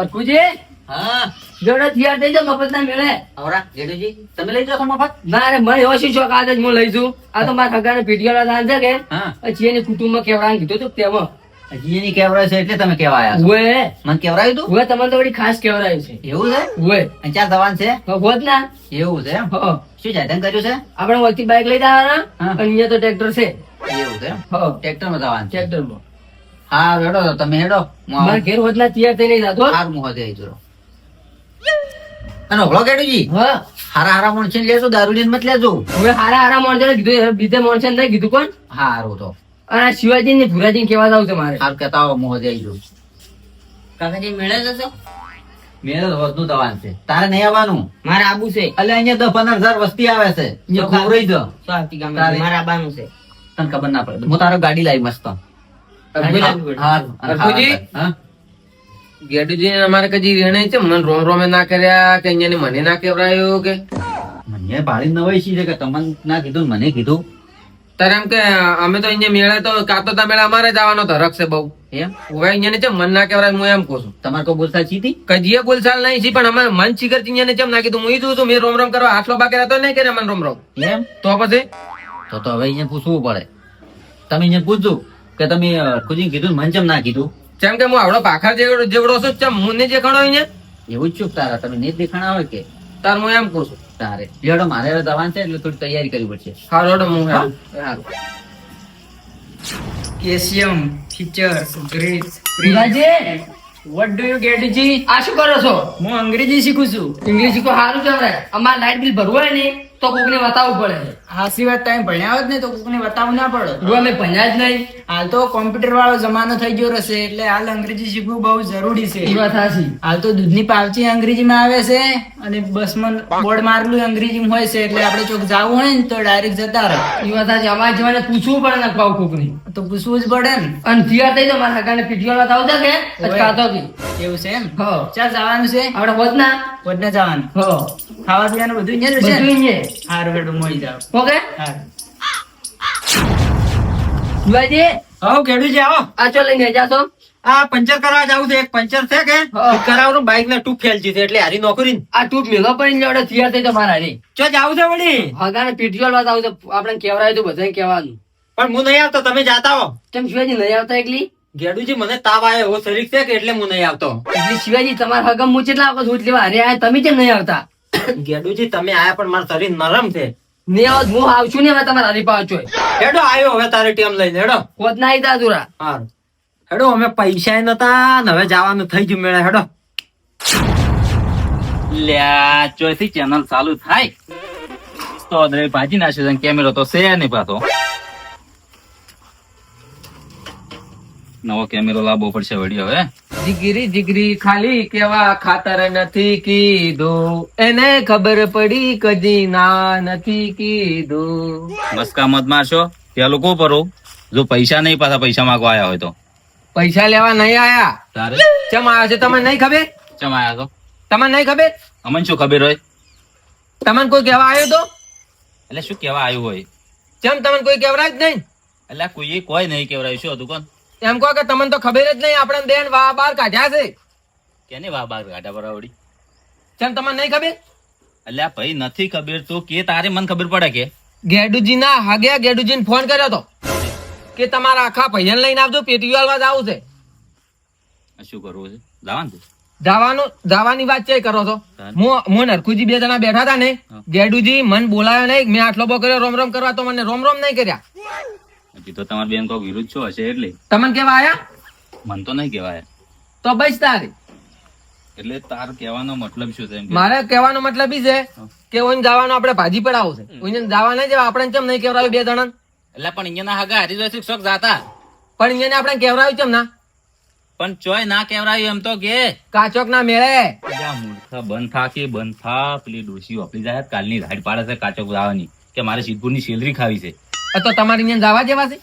અટકુજી હા. જોડે તૈયાર થઈ જાવ મફત ના મેળે. અવરા જેડુજી તમે લઈ જાઓ મફત? ના રે મને એવો શું શોખ આજે હું લઈ જઉં? આ તો મારા ખગાને પીટીઓલા દાન છે કે? હા. પછી એની કુટુંબમાં કેવડાને કીધું હતું તેમાં. હજી એની કેવરાય છે એટલે તમે કેવા આયા છો મને કેવરાયું તું? ઓએ તમને તો વળી ખાસ કેવડાયું છે. એવું છે? ઓએ અને ચાર દવાન છે? હોત ના. એવું છે હો શું જાયદન કર્યું છે? આપણે વળતી બાઇક લઈ જવાના. અને અહીંયા તો ટ્રેક્ટર છે. એવું છે હો. ટ્રેક્ટરમાં જવાનું ટ્રેક્ટરમાં. હા હેડો તો તમે હેડો. હું મારા. ઘેર હોતના તૈયાર થઈ નહીં જતો હાર મુહો દે જરો અને ઓળો કેડુજી હા. હારા હારા માણસો લેજો દારૂ લઈને મત લેજો. હવે હારા હારા માણસો કીધું બીજે માણસો નહીં કીધું કોણ? હારું તો. અને શિવાજી ને ભુરાજી કેવા જાવ છે મારે. હાર કેતા આવો મુહો દે જો કાકાજી મેળે જશો મેળે વધુ દવાન છે. તારે નહીં આવવાનું? મારે આબુ છે. એટલે અહીંયા દસ પંદર હજાર વસ્તી આવે છે. અહીંયા તો ખબર રહી જો. તો આવતી ગામે તારે- મારે આબાનું છે. તને ખબર ના પડે. હું તારો ગાડી લાવી મસ્ત. ગેડુજી અમારે કજી રેણે છે? મને રોમ રોમે ના કર્યા કે અહીંયા મને ના કેવરાયું કે? મને ભાળી નવાઈ છે કે તમને ના કીધું મને કીધું? તારે એમ કે અમે તો અહીંયા મેળા તો કાતો તા મેળા અમારે જવાનો તો છે બહુ. એમ? અહીંયા છે મન ના કેવરાય હું એમ કહું છું. તમારે કોઈ બોલતા ચીતી કજીએ ગુલસાલ નહીં છે પણ અમારે મન ચીકર ચીને ચમ ના કીધું. હું ઈ જોઉં છું મેં રોમ રોમ કરવા આટલો બાકી તો નહીં કે મને રોમ રોમ. એમ? તો પછી? તો તો હવે અહીંયા પૂછવું પડે. તમે અહીંયા પૂછજો. કે તમે ખુદી કીધું ને મને ચમ ના કીધું? કેમ કે હું આવડો પાખર જેવડો જેવડો છું ચમ હું ને જે ખણો એવું જ છું તારા તમે નહીં દેખાણા હોય કે? તાર હું એમ કહું છું. તારે. લેડો મારે દવાન છે એટલે થોડી તૈયારી કરવી પડશે. હારો. હેડો હું સારું calcium feature what do you get જી આ શું કરો છો? હું અંગ્રેજી શીખું છું. ઇંગ્લિશ શીખો સારું છે અમારે લાઇટ બિલ ભરવું હોય ને? તો કોકને બતાવવું પડે હાસી વાત તમે ભણ્યા જ નહીં તો કોકને બતાવવું ના પડે. જો અમે ભણ્યા જ નહીં. હાલ તો કોમ્પ્યુટર વાળો જમાનો થઈ ગયો રહેશે એટલે હાલ અંગ્રેજી શીખવું બહુ જરૂરી એ છે વાત સાચી હાલ તો દૂધની પાવચી અંગ્રેજીમાં આવે છે અને બસમાં બોર્ડ મારેલું અંગ્રેજીમાં હોય છે એટલે આપણે ચોક જવું હોય ને તો ડાયરેક્ટ જતા રહે. એ વાત અમારે જવાને પૂછવું પડે ને પાવ કોકની. તો પૂછવું જ પડે ને. અને તૈયાર થઈ જાઓ મારા કાકાને પીટીઓ બતાવતા કે? અચકાતો હતી એવું છે એમ? હો. ચાલ જવાનું છે. આપણે હોત ના જવાનું. હો. ખાવા પીવાનું બધું અહીંયા જ બધું? અહીંયા. હારું હેડું મળી જાવ ઓકે? હારું. શિવાજી હો કેડું છે આવો આ ચો લઈને જાશો? આ પંચર કરવા જાવું છે એક પંચર છે કે. કરાવવાનું બાઈક ને ટૂંક ખેલજી છે એટલે હારી નોકરી આ ટૂપ મેલો પડીને જોડે તૈયાર થઈ તો મારા રે ચો જાવું છે વળી? હગાને વાત આવું છે આપણે કહેવરાય તો બધાને કહેવાનું. પણ હું નહીં આવતો તમે જાતા હો. તેમ શિવાજી નહીં આવતા એકલી? ગેડુજી મને તાવ આવ્યો એવો શરીર છે કે એટલે હું નહીં આવતો? એટલે શિવાજી તમારા હગમ હું કેટલા વખત ઉઠ લેવા. અરે આ તમે કેમ નહીં આવતા? ગેડુજી તમે આયા પણ મારું શરીર નરમ છે. નહીં આવત હું આવશું ને હવે તમારા હરી પાછો હેડો આવ્યો હવે તારે ટીમ લઈને હેડો. કોત ના આવી દુરા હારું. હેડો અમે પૈસા નતા ને હવે જવાનું થઈ ગયું મેળા હેડો. લ્યા ચોથી ચેનલ ચાલુ થાય. તો અદરે ભાજી નાખ્યો છે કેમેરો તો છે નહીં પાછો. નવો કેમેરો લાવવો પડશે વળી હવે જીગરી જીગરી ખાલી કેવા ખાતર નથી કીધું. એને ખબર પડી કદી ના નથી કીધું. બસ કામ મત મારશો. પેલું કો પરો? જો પૈસા નહીં પાછા પૈસા માંગવા આવ્યા હોય તો. પૈસા લેવા નહીં આયા? તારે? ચમ આવ્યા છે? તમને નહીં ખબર? ચમ આયા તો તમને નહીં ખબર? અમને શું ખબર હોય? તમને કોઈ કહેવા આવ્યો તો? એટલે શું કેવા આવ્યું હોય? ચમ તમને કોઈ કહેવરાય જ નહીં? એટલે કોઈ કોઈ નહીં કેવરાય શું હતું કોણ? એમ કહો કે તમને તો ખબર જ નહીં આપણે બેન વાહ બાર કાઢ્યા છે. કેને વાહ બાર કાઢ્યા બરાવડી ચમ તમને નહીં ખબર? એટલે આ ભાઈ નથી ખબર તો કે તારે મને ખબર પડે કે? ગેડુજી ના હાગ્યા ગેડુજી ફોન કર્યો તો કે તમારા આખા પૈયન લઈને આવજો પેટીવાલમાં જવું છે. શું કરવું છે? જવાનું જવાનું જવાની વાત છે કરો છો. હા. હું હું નરખુજી બે જણા બેઠા હતા ને ગેડુજી મન બોલાયો નહીં મેં આટલો બો કર્યો રોમ રોમ કરવા તો મને રોમ રોમ નહીં કર્યા. હજી તો તમારી બેન કોઈ વિરુદ્ધ છો હશે એટલે? તમને કેવા આયા? મન તો નહીં કેવાય તો બસ તારી. એટલે તાર કહેવાનો મતલબ શું છે મારે કહેવાનો મતલબ ઈ છે કે ઓઈને જવાનું આપણે ભાજી પડાવો છે. ઓઈને જવા નહીં જવા આપણે કેમ નહીં કેવરાયું બે જણા એટલે પણ અહીંયા હગા હરિદ્વાર શિક્ષક જાતા. પણ અહીંયા આપણે કેવરાયું કેમ ના? પણ ચોય ના કેવરાયું એમ તો કે. કાચોક ના મેળે. મૂર્ખા બંધ થા કે બંધ થા. પેલી ડોશી વાપરી જાય કાલની રાઈડ પાડે છે કાચો આવવાની કે મારે સિદ્ધપુરની સેલરી ખાવી છે. તો તમારે અહીંયા જવા જેવા છે?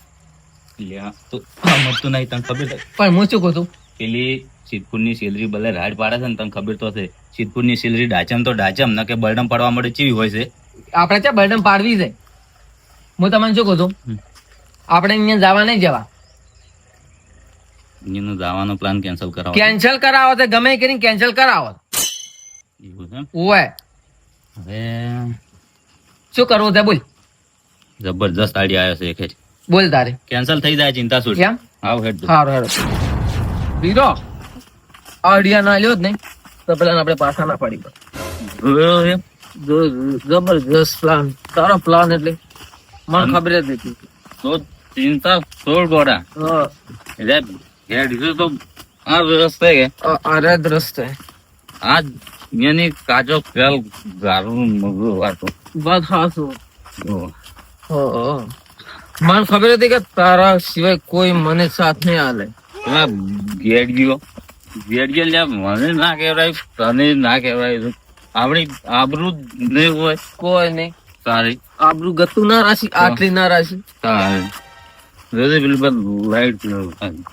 તો સમજતું નહીં તને ખબર છે? પણ હું શું કહું છું? પેલી સિદ્ધપુરની સેલરી ભલે રાઈડ પાડે છે ને તને ખબર તો છે. સિદ્ધપુરની સેલરી ડાચમ તો ડાચમ ન કે બરડમ પડવા માટે ચીવી હોય છે. આપણે ત્યાં બરડમ પાડવી છે. હું તમને શું કહું છું? આપણે અહીંયા જવા નહીં જવા. અહીંયા જવાનો પ્લાન કેન્સલ કરાવો. કેન્સલ કરાવો તો ગમે કરીને કેન્સલ કરાવો એવું છે ઓય હવે શું કરવું છે બોલ. જબરજસ્ત આઈડિયા આવ્યો છે એક જ. બોલ તારે. કેન્સલ થઈ જાય ચિંતા શું કેમ? આવ હેડ હારો હારો. વીરો આઈડિયા ના લ્યો જ નહીં. તો પેલા આપણે પાછા ના પડી જબરજસ્ત પ્લાન તારો પ્લાન એટલે મને ખબર જ નથી. તો ચિંતા છોડ ગોડા. એટલે હેડ તો આ રસ્તે કે રેડ રસ્તે. આ એની કાચો ફેલ ગારું મગું વાતો. વાત હાસું. મને ખબર હતી કે તારા સિવાય કોઈ મને સાથ નહીં આલે. ગયો. ગેડિયો ગયો લે મને ના કહેવાય તને ના કહેવાય. આપણી આબરૂ નહીં હોય. કોઈ નહીં. સારી આબરું ગતું ના રાશી આટલી ના રાશી સારી જોજે પેલી પર લાઈટ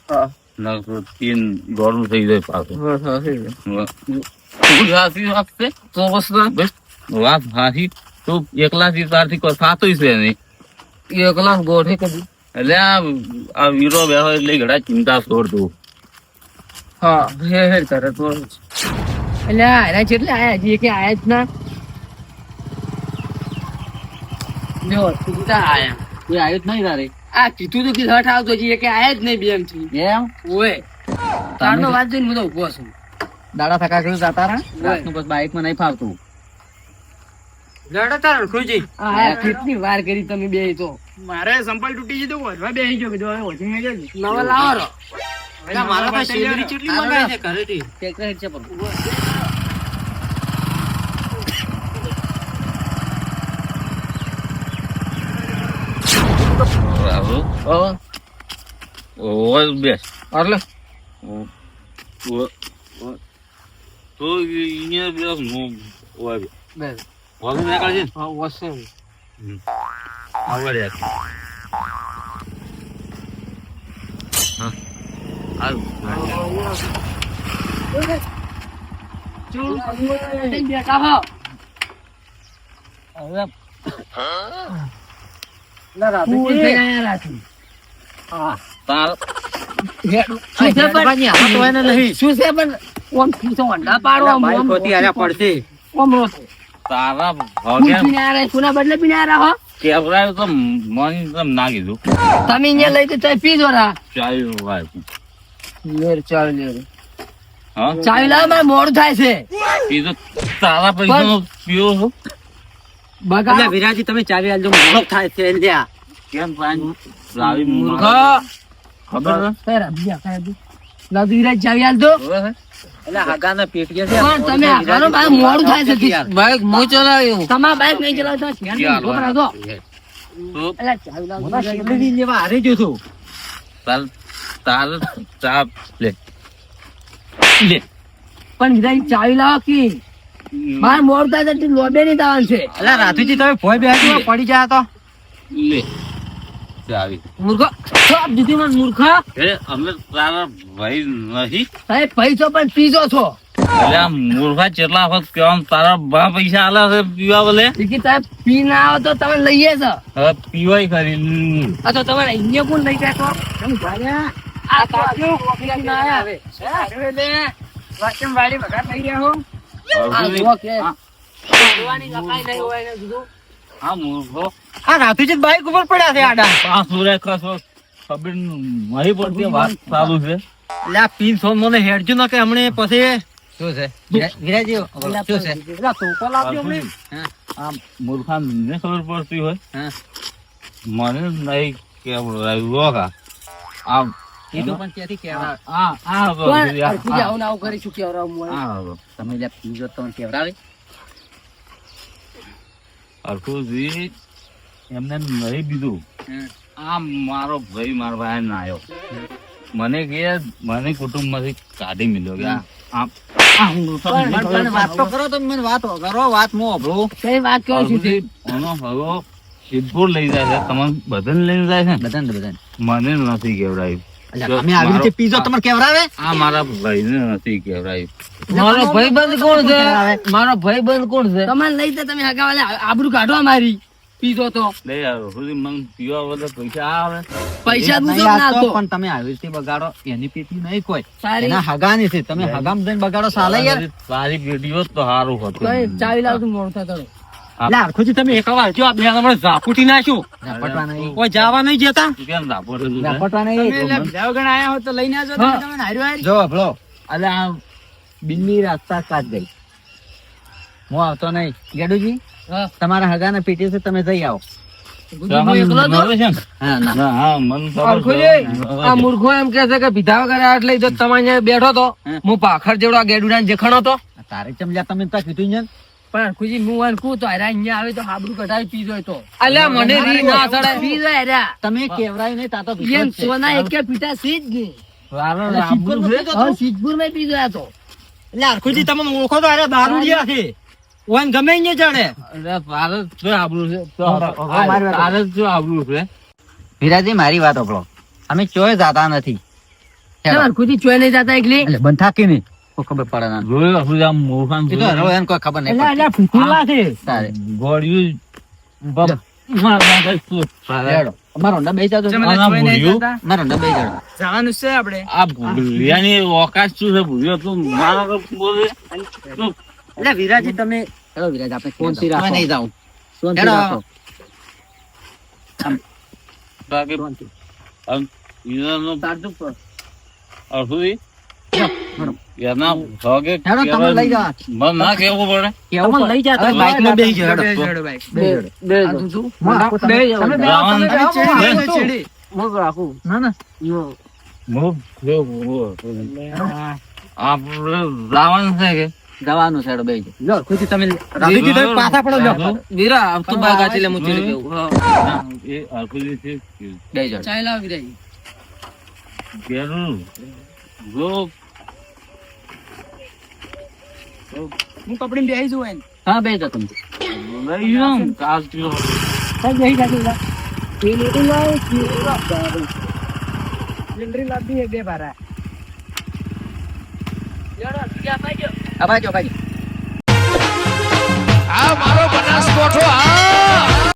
હા. નાખો તીન દોડું થઈ જાય પાછું. હાચી છે. તું બસ વાત હાથી તું એકલાથી તારથી કોઈ થતું છે નહીં. એકલા ગોઠે કદી એટલે આ વીરો બેહો એટલે ઘણા ચિંતા છોડ તું. હા હે હે તારે તો એટલે આના જેટલે આયા હજી કે આયા જ ના? જો ચિંતા આયા. કોઈ આવ્યું જ નહીં તારે? આ કીધું તો કે હઠ આવતો હજી કે આયા જ નહીં બેનથી એમ? ઓય તારનો વાત જોઈને હું તો ઊભો છું. દાડા થકા કર્યું જતા રહા રાતનું બસ બાઇકમાં નહીં ફાવતું. આ કેટલી વાર કરી તમે બે તો. મારે સંપલ તૂટી ગયું તો વધવા બેસી ગયો કીધું હવે વોચિંગમાં જજો. નવા લાવો રો મારા પાસે શેરડી ચેટલી મંગાવી છે ઘરેથી? ટ્રેક્ટર હેડ છે પણ. ઓય બેસ ઓ- તો અહીંયા બેસ ઓય બેસ. વગર ને. વસે આવડે હા. હો હવે શું છે પણ શું છે પણ ઓમ ઓમ ઓમ રોતો તારા ભાગે આ બદલે પીને હો. કેવરાયું તો મન તો ના કીધું. તમે અહીંયા લઈ તો ચાય પીજો રા. ચાય ભાઈ લેર ચાલ લેર. હા? ચાય લાવો મારે મોડું થાય છે. તો તારા પૈસા પીઓ છો? બગાડો. વિરાજી તમે ચાવી આલજો મોડો થાય છે લ્યા. કેમ પાણી લાવી મૂર્ખ. ખબર છે? બીજા કયા બી? લાવજો વિરાજ ચાવી આલ છે? પણ તમે આગાનો મારે મોડું થાય છે બાઈક હું ચલાવ્યું તમારા બાઈક નહીં ચલાવતા ધ્યાન ચાલો. ઊભો રાખો. ચાવી લાવજો. હારે જો છું તાર તાર ચા લે લે પણ વિરાજ ચાવી લાવો કે મારે મોડું થાય છે લોબે નહીં થવાનું છે એટલે રાધુજી તમે ભોય બેસી પડી જાય તો લે ચાવી મૂર્ખા સાપ દીધી મને મૂર્ખા? એ અમે તારા ભાઈ નહીં. સાહેબ પૈસો પણ પીજો છો. એટલે મૂર્ખા કેટલા વખત કહેવાનું તારા બા પૈસા આલે છે પીવા બોલે કે સાહેબ પી ના આવો તો તમે લઈએ છો. હવે પીવાય કરી આ તો તમારે અહીંયા કોણ લઈ જાય તો? તમે ભાગ્યા. આ કાચો કોકીલાથી ના આયા હવે. એટલે વાસણ વાળી બધા લઈ ગયા હો. આ જુઓ જોવાની લખાઈ નહીં હોય ને કીધું. હા મૂર્ખો. આ રાધુજી બાઈક ઉપર પડ્યા છે આડા. પાંચ સુરે ખબર નહીં પડતી વાત ચાલુ છે. એટલે આ પિન સોન મને હેડજો ના કે હમણે પછી શું છે? વિરાજી શું છે? પેલા લાવજો અમને. આ મૂર્ખા ને ખબર પડતી હોય. મને નહીં કેવડાવ્યું કા આ એ તો પણ ત્યાંથી કહેવાય? આ આ પણ આવું આવું કરીશું કેવડાવું હું. આ હતો. તમે લ્યા પીજો તો કેવડાવે? હરખુજી એમને નહીં દીધું આ મારો ભાઈ મારો ભાઈ ના આવ્યો મને કે મને કુટુંબમાંથી કાઢી મળ્યો કે આ- આ આ હું પણ- પણ પણ વાત તો કરો તમે મને વાત કરો વાત મો અભળો કઈ વાત કરો છું તે? ભગો સિદ્ધપુર લઈ જાય છે. તમને બધાને લઈને જાય છે? બધાને બધાને. મને નથી કેવડાયું. તમે આવી રીતે પીજો તમારે કેવરાવે આ મારા ભાઈને નથી મારો ભાઈબંધ કોણ છે? મારો ભાઈબંધ કોણ છે? તમારે લઈ તમે હગાવાલે આબરૂ કાઢવા અમારી. પીધો તો. લે યાર સુધી પીવા વગર પૈસા આવે. પૈસા નહીં ના તો પણ તમે આવી રીતે બગાડો એની પેટી નહીં કોઈ. એના હગાની છે. તમે હગામ જઈને બગાડો સાલે યાર. સારી પેઢીઓ તો સારું હતું. ચાવી લાવતું મોડું થતું એટલે હરખુજી તમે એક વાર જો બે હમણાં ઝાપુટી નાખ્યું. ઝાપટવા નહીં. કોઈ જવા નહીં જતા. કેમ રાપો ઝાપટવા નહીં? વગર આયા હો તો લઈને આવજો તમે તમને હાર્યું હાર્યું. જો ભલો. એટલે આ બિલ્લી રાસ્તા કાઢ ગઈ હું આવતો નહીં. ગેડુજી. તમારા હગાને પીટી છે તમે જઈ આવો. તો નવે છે ને? હા ના. ના, હા, મન ખબર છે. અરખુજી, આ મૂર્ખો એમ કે છે કે પીધા વગર આટ લઈ જો તમે અહીંયા બેઠો તો. હે. પાખર જેવડો ગેડુડા જેખણો તો તારે ચમજા તમે ત્યાં કીધું ને પણ ખુજી હું વાન તો અરે અહીંયા આવે તો હાબરું કઢાવી પીધો તો. અલ્યા મને રી ના ચડાય પીધો અરે તમે કેવરાય નહીં તા તો એમ. સોના એક પીટા સીધ ગઈ. વારો એટલે છે? તો? માં પીધો આ તો. એટલે અરખુજી તમે ઓળખો તો અરે દારૂ જ્યાં છે. ઓન ગમે ને ચડે અરે, ભારત જ આબરૂ છે? તો હવે મારી વાત તારે જ આબરૂ છે? વિરાજી મારી વાત સાંભળો અમે ચોય જાતા નથી. ખુદી ચોય નહીં જાતા એકલી. એટલે બંધ થાકી નહીં ખબર પડે ના. જોયું હશું આમ મોહન તો રો એન કોઈ ખબર નહીં એટલે. ફૂટલા છે તારે. માર. તમે આના જોઈ નહીં ભૂર્યું? જતા? અમારો ઊંડા બેસી જાજો. જવાનું છે આપણે આ ભૂલિયાની ઓકાશ શું છે? ભૂલ્યો તું મારો બોલે. એટલે વિરાજી તમે હેલો વિરાજ આપણે શાંતિ રાખો. નહીં જાઉં. ફોનથી રાખો. બાકી આમ ઈરાનનો તારતું પર. અડધું હેડો. એના ભાગે હેડો, તમે લઈ જાઓ. મન ના કેવું પડે કેવું લઈ જાતો હવે બાઇકમાં બેસી જાઓ, હેડો. બે જોડો બાઈક. બેસી જાઓ. બે તું તું. હું આપું બે તમે. જાઓ. તમે બે જાઓ, તમે તમે બે ચેડી આવો. જાય તો ચેડી. હું રાખું. ના ના યો. હું કેવું આપણે લાવવાનું છે કે જવાનું છે બે. લો, ખુશી તમે રાધીજી તમે પાછા પડો લો. વીરા આમ તું બાગ આચી લે હું ચીડી કેવું એ અર્કુજી છે બેસી જાઓ. ચાય લાવ વિરાજ. ઘેરું જો. હું કપડીમાં બેહી જઉં એને. હા જાઓ તમે. લઈ કાલ પીવો કાલ જઈ જાજે વિરાજ. પેલી લાવ, લીંડરી લાવવી બે બારા યાર, બીજા પાડજો. આ જો ભાઈ. આ મારો બનાસકોઠો આ